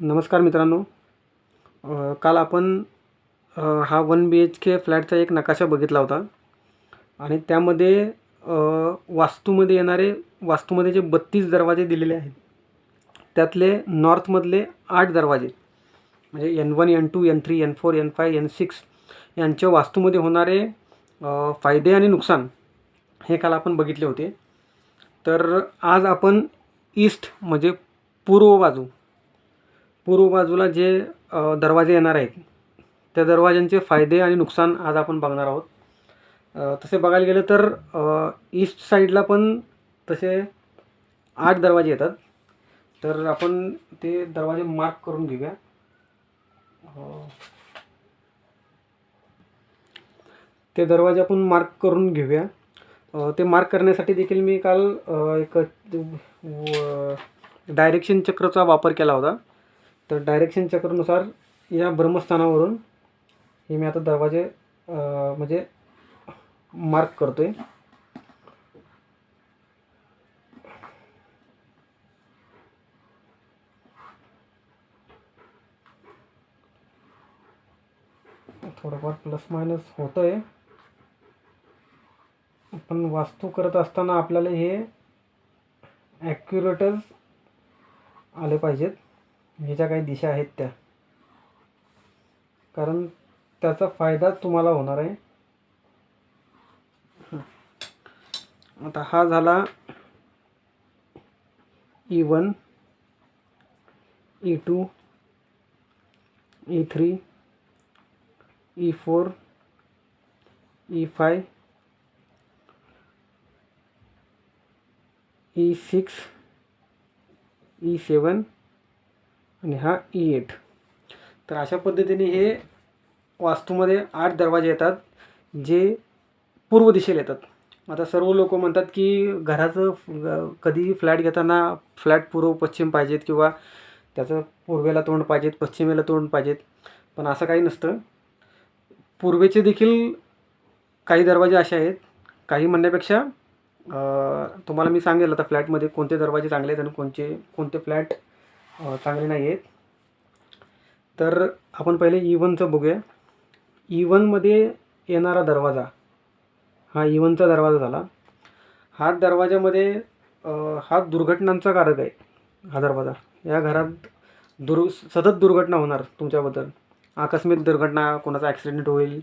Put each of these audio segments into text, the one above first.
नमस्कार मित्रांनो. काल आपण हा वन बी एच के फ्लॅटचा एक नकाशा बघितला होता. आणि त्यामध्ये वास्तूमध्ये येणारे वास्तूमध्ये जे बत्तीस दरवाजे दिलेले आहेत त्यातले नॉर्थमधले आठ दरवाजे म्हणजे N one N two N three N four N five N six यांच्या वास्तूमध्ये होणारे फायदे आणि नुकसान हे काल आपण बघितले होते. तर आज आपण ईस्ट म्हणजे पूर्व बाजू पूर्व बाजूला जे दरवाजे येणार आहेत त्या दरवाज्यांचे फायदे आणि नुकसान आज आपण बघणार आहोत. तसे बघायला गेलं तर ईस्ट साईडला पण तसे आठ दरवाजे येतात. तर आपण ते दरवाजे मार्क करून घेऊया. ते दरवाजे आपण मार्क करून घेऊया. ते मार्क करण्यासाठी देखील मी काल एक डायरेक्शन चक्रचा वापर केला होता. तर डायरेक्शन चक्रनुसार या ब्रह्मस्थानावरून हे मी आता दरवाजे म्हणजे मार्क करतो आहे थोडंफार प्लस मायनस होतं आहे पण वास्तू करत असताना आपल्याला हे ॲक्युरेटच आले पाहिजेत. ह्याच्या काही दिशा आहेत त्या. कारण त्याचा फायदाच तुम्हाला होणार आहे. आता हा झाला E one E two E three E four E five E six E seven आणि हा e ई एट तर अशा पद्धतीने हे वास्तूमध्ये आठ दरवाजे येतात जे पूर्व दिशेला येतात. आता सर्व लोक म्हणतात की घराचं कधीही कधी फ्लॅट घेताना फ्लॅट पूर्व पश्चिम पाहिजेत किंवा त्याचं पूर्वेला तोंड पाहिजेत पश्चिमेला तोंड पाहिजेत. पण असं काही नसतं. पूर्वेचे देखील काही दरवाजे असे आहेत. काही म्हणण्यापेक्षा तुम्हाला मी सांगेल आता फ्लॅटमध्ये कोणते दरवाजे चांगले आहेत आणि कोणते कोणते फ्लॅट चांगले नाही आहेत. तर आपण पहिले e ई वनचं बघूया. E ई वनमध्ये येणारा दरवाजा हा e ई वनचा दरवाजा झाला. हा दरवाजामध्ये हा दुर्घटनांचा कारक आहे हा दरवाजा. या घरात दुर् सतत दुर्घटना होणार तुमच्याबद्दल. आकस्मिक दुर्घटना कोणाचा ॲक्सिडेंट होईल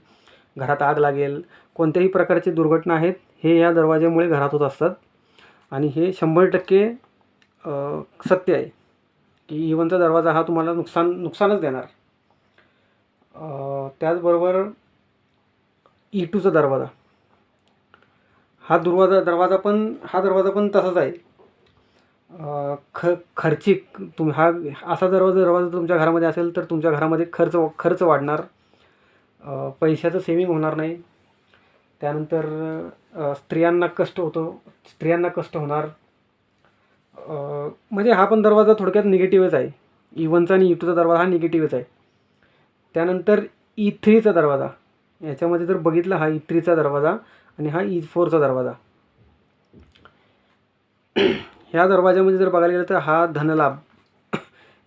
घरात आग लागेल कोणत्याही प्रकारची दुर्घटना आहेत हे या दरवाज्यामुळे घरात होत असतात. आणि हे शंभर टक्के सत्य आहे. की इवनचा दरवाजा हा तुम्हाला नुकसान नुकसानच देणार. त्याचबरोबर e ई टूचा दरवाजा. हा दरवाजा दरवाजा पण हा दरवाजा पण तसाच आहे. ख खर्चिक तुम हा असा दरवाजा दरवाजा तुमच्या घरामध्ये असेल तर तुमच्या घरामध्ये खर्च खर्च वाढणार. पैशाचं सेविंग होणार नाही. त्यानंतर स्त्रियांना कष्ट होतो स्त्रियांना कष्ट होणार. म्हणजे हा पण दरवाजा थोडक्यात निगेटिव्हच आहे. E इवनचा आणि e ई टूचा दरवाजा हा निगेटिव्हच आहे. त्यानंतर e ई थ्रीचा दरवाजा. याच्यामध्ये जर बघितलं हा ई थ्रीचा दरवाजा आणि हा ई फोरचा दरवाजा. ह्या दरवाजामध्ये जर बघायला गेलं तर हा धनलाभ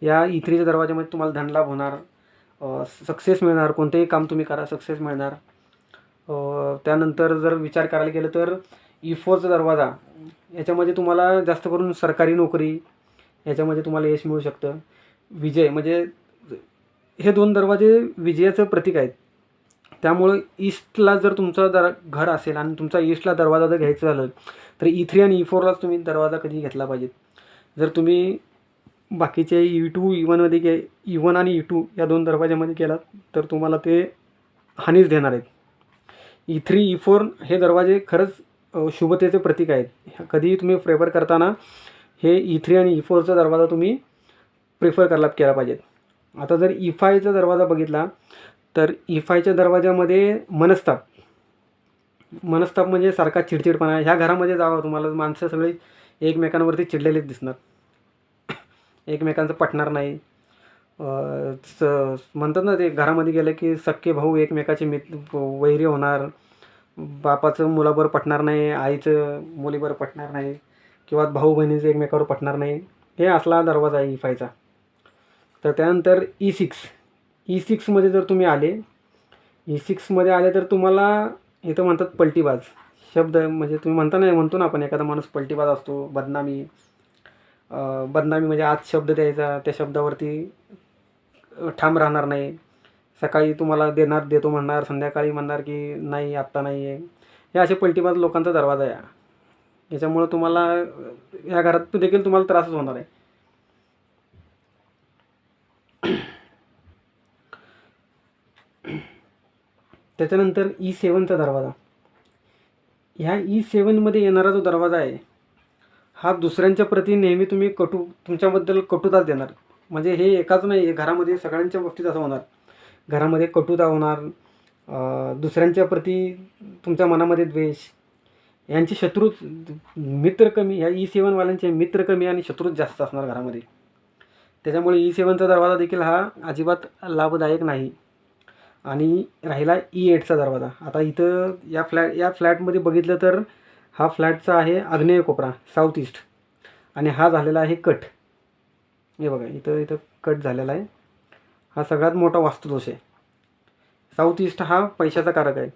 या ई थ्रीच्या दरवाजामध्ये तुम्हाला धनलाभ होणार. सक्सेस मिळणार. कोणतेही काम तुम्ही करा सक्सेस मिळणार. त्यानंतर जर विचार करायला गेलं तर ई फोरचा दरवाजा. याच्यामध्ये तुम्हाला जास्त करून सरकारी नोकरी याच्यामध्ये तुम्हाला यश मिळू शकतं. विजय म्हणजे हे दोन दरवाजे विजयाचं प्रतीक आहेत. त्यामुळं ईस्टला जर तुमचं दर घर असेल आणि तुमचा ईस्टला दरवाजा जर घ्यायचं झालं तर ई थ्री आणि ई फोरलाच तुम्ही दरवाजा कधी घेतला पाहिजे. जर तुम्ही बाकीचे ई टू ई वनमध्ये गे ई वन आणि ई टू या दोन दरवाज्यामध्ये गेलात तर तुम्हाला ते हानीच देणार आहेत. ई थ्री ई फोर हे दरवाजे खरंच शुभतेचे प्रतीक आहेत. कधीही तुम्ही प्रेफर करताना हे e ई थ्री आणि e ई फोरचा दरवाजा तुम्ही प्रेफर करायला केला पाहिजेत. आता जर e ई फायचा दरवाजा बघितला तर ई फायच्या दरवाजामध्ये मनस्ताप. मनस्ताप म्हणजे सारखा चिडचिडपणा. ह्या घरामध्ये जावं तुम्हाला. माणसं सगळी एकमेकांवरती चिडलेलीच दिसणार. एकमेकांचं पटणार नाही. स म्हणतात ना ते घरामध्ये गेलं की सख्खे भाऊ एकमेकाचे मित वैरी होणार. बापाचं मुलाबरोबर पटणार नाही आईचं मुलीबरोबर पटणार नाही किंवा भाऊ बहिणीचं एकमेकावर पटणार नाही हे असला दरवाजा आहे इफायचा. तर त्यानंतर ई सिक्स ई सिक्समध्ये जर तुम्ही आले e ई सिक्समध्ये आले तर तुम्हाला इथं म्हणतात पलटीबाज. शब्द म्हणजे तुम्ही म्हणता नाही म्हणतो ना आपण एखादा माणूस पलटीबाज असतो बदनामी. बदनामी म्हणजे आज शब्द द्यायचा त्या शब्दावरती ठाम राहणार नाही. सकाळी तुम्हाला देणार देतो म्हणणार संध्याकाळी म्हणणार की नाही आत्ता नाही आहे हे असे पलटीबाज लोकांचा दरवाजा आहे. याच्यामुळं तुम्हाला ह्या या घरात देखील तुम्हाला त्रासच होणार आहे. त्याच्यानंतर ई सेवनचा दरवाजा. ह्या ई सेवनमध्ये येणारा जो दरवाजा आहे हा दुसऱ्यांच्या प्रती नेहमी तुम्ही कटू तुमच्याबद्दल कटुताच देणार. म्हणजे हे एकाच नाही आहे घरामध्ये सगळ्यांच्या बाबतीत असं होणार. घरामध्ये कटुता होणार दुसऱ्यांच्या प्रती तुमच्या मनामध्ये द्वेष यांचे शत्रू मित्र कमी या ई सेवनवाल्यांचे मित्र कमी आणि शत्रूच जास्त असणार घरामध्ये. त्याच्यामुळे ई सेवनचा दरवाजा देखील हा अजिबात लाभदायक नाही. आणि राहिला ई एटचा दरवाजा. आता इथं या फ्लॅट या फ्लॅटमध्ये बघितलं तर हा फ्लॅटचा आहे आग्नेय कोपरा साऊथ ईस्ट. आणि हा झालेला आहे कट. हे बघा इथं इथं कट झालेला आहे. हा सगळ्यात मोठा वास्तुदोष आहे. साऊथ ईस्ट हा पैशाचा कारक आहे.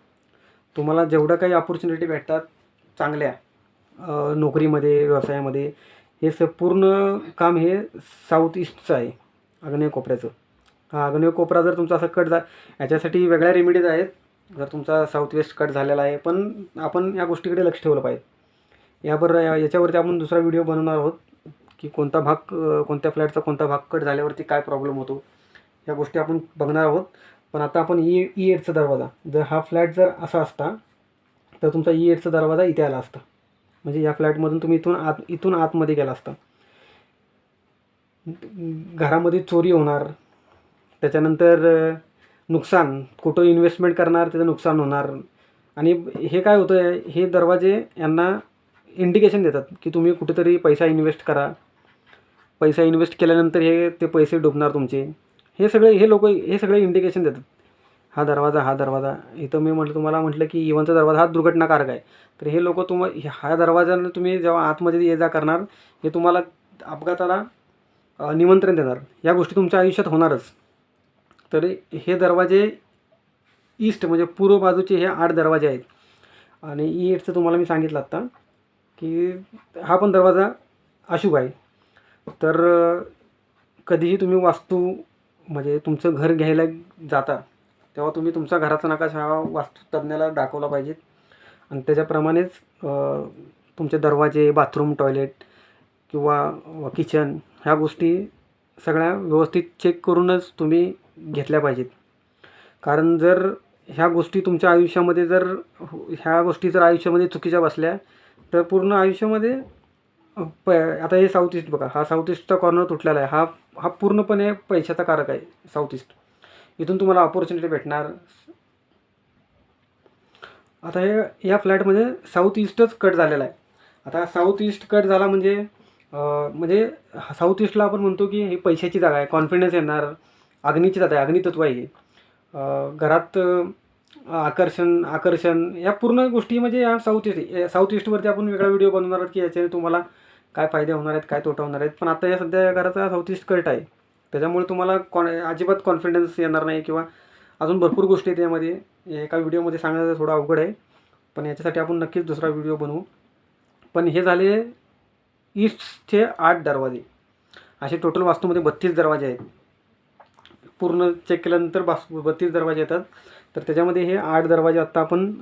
तुम्हाला जेवढं काही ऑपॉर्च्युनिटी भेटतात चांगल्या नोकरीमध्ये व्यवसायामध्ये हे स पूर्ण काम हे साऊथ ईस्टचं आहे आग्नेय कोपऱ्याचं. हा आग्नेय कोपरा जर तुमचा असं कट झा याच्यासाठी वेगळ्या रेमेडीज आहेत. जर तुमचा साऊथ वेस्ट कट झालेला आहे पण आपण या गोष्टीकडे लक्ष ठेवलं पाहिजे. यावर या याच्यावरती आपण दुसरा व्हिडिओ बनवणार आहोत की कोणता भाग कोणत्या फ्लॅटचा कोणता भाग कट झाल्यावरती काय प्रॉब्लेम होतो. या गोष्टी आपण बघणार आहोत. पण आता आपण ई ई एटचा दरवाजा. जर हा फ्लॅट जर असा असता तर तुमचा e ई एटचा दरवाजा इथे आला असता. म्हणजे या फ्लॅटमधून तुम्ही इथून आत इथून आतमध्ये गेला असता. घरामध्ये चोरी होणार त्याच्यानंतर नुकसान कुठं इन्व्हेस्टमेंट करणार त्याचं नुकसान होणार. आणि हे काय होतं आहे हे दरवाजे यांना इंडिकेशन देतात की तुम्ही कुठेतरी पैसा इन्व्हेस्ट करा. पैसा इन्व्हेस्ट केल्यानंतर हे ते पैसे डुबणार तुमचे. हे सगळे हे लोक हे सगळे इंडिकेशन देतात. हा दरवाजा हा दरवाजा. इथं मी म्हटलं तुम्हाला म्हटलं की इवनचा दरवाजा हा दुर्घटनाकारक आहे. तर हे लोक तुम हा दरवाजानं तुम्ही जेव्हा आतमध्ये ये जा करणार हे तुम्हाला अपघाताला निमंत्रण देणार. या गोष्टी तुमच्या आयुष्यात होणारच. तर हे दरवाजे ईस्ट म्हणजे पूर्व बाजूचे हे आठ दरवाजे आहेत. आणि e ई तुम्हाला मी सांगितलं आत्ता की हा पण दरवाजा अशुभ आहे. तर कधीही तुम्ही वास्तू म्हणजे तुमचं घर घ्यायला जाता तेव्हा तुम्ही तुमचा घराचा नकाशा हा वास्तुतज्ञाला दाखवला पाहिजेत आणि त्याच्याप्रमाणेच तुमचे दरवाजे बाथरूम टॉयलेट किंवा किचन ह्या गोष्टी सगळ्या व्यवस्थित चेक करूनच तुम्ही घेतल्या पाहिजेत. कारण जर ह्या गोष्टी तुमच्या आयुष्यामध्ये जर ह्या गोष्टी जर आयुष्यामध्ये चुकीच्या बसल्या तर पूर्ण आयुष्यामध्ये प आता हे साऊथ ईस्ट बघा. हा साऊथ ईस्टचा कॉर्नर तुटलेला आहे. हा हा पूर्णपणे पैशाचा कारक आहे साऊथ ईस्ट इथून तुम्हाला ऑपॉर्च्युनिटी भेटणार. आता हे या फ्लॅटमध्ये साऊथ ईस्टच कट झालेला आहे. आता साऊथ ईस्ट कट झाला म्हणजे म्हणजे साऊथ ईस्टला आपण म्हणतो की ही पैशाची जागा आहे. कॉन्फिडन्स येणार. अग्नीची जागा आहे. अग्नितत्व आहे घरात आकर्षण आकर्षण या पूर्ण गोष्टी म्हणजे या साऊथ ईस्ट साऊथ ईस्टवरती आपण वेगळा व्हिडिओ बनवणार आहोत की याच्याने तुम्हाला काय फायदे होणार आहेत काय तोटा होणार आहेत. पण आता या सध्या या घराचा साऊथ ईस्ट कट आहे. त्याच्यामुळे तुम्हाला कॉन अजिबात कॉन्फिडन्स येणार नाही किंवा अजून भरपूर गोष्टी आहेत यामध्ये. एका व्हिडिओमध्ये सांगण्याचं थोडं अवघड आहे. पण याच्यासाठी आपण नक्कीच दुसरा व्हिडिओ बनवू. पण हे झाले ईस्टचे आठ दरवाजे. असे टोटल वास्तूमध्ये बत्तीस दरवाजे आहेत. पूर्ण चेक केल्यानंतर बास बत्तीस दरवाजे येतात. तर त्याच्यामध्ये हे आठ दरवाजे आत्ता आपण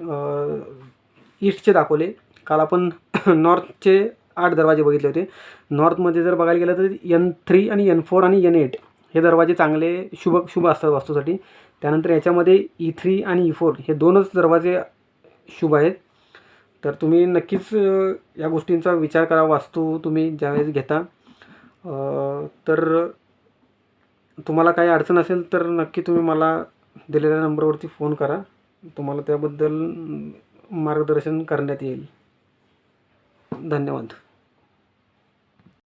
ईस्टचे दाखवले. काल आपण नॉर्थचे आठ दरवाजे बघितले होते. नॉर्थमध्ये जर बघायला गेलं तर एन थ्री आणि एन फोर आणि एन एट हे दरवाजे चांगले शुभ शुभ असतात वास्तूसाठी. त्यानंतर याच्यामध्ये e ई थ्री आणि e ई फोर हे दोनच दरवाजे शुभ आहेत. तर तुम्ही नक्कीच या गोष्टींचा विचार करा. वास्तू तुम्ही ज्यावेळेस घेता. तर तुम्हाला काही अडचण असेल तर नक्की तुम्ही मला दिलेल्या नंबरवरती फोन करा. तुम्हाला त्याबद्दल मार्गदर्शन करण्यात येईल. धन्यवाद.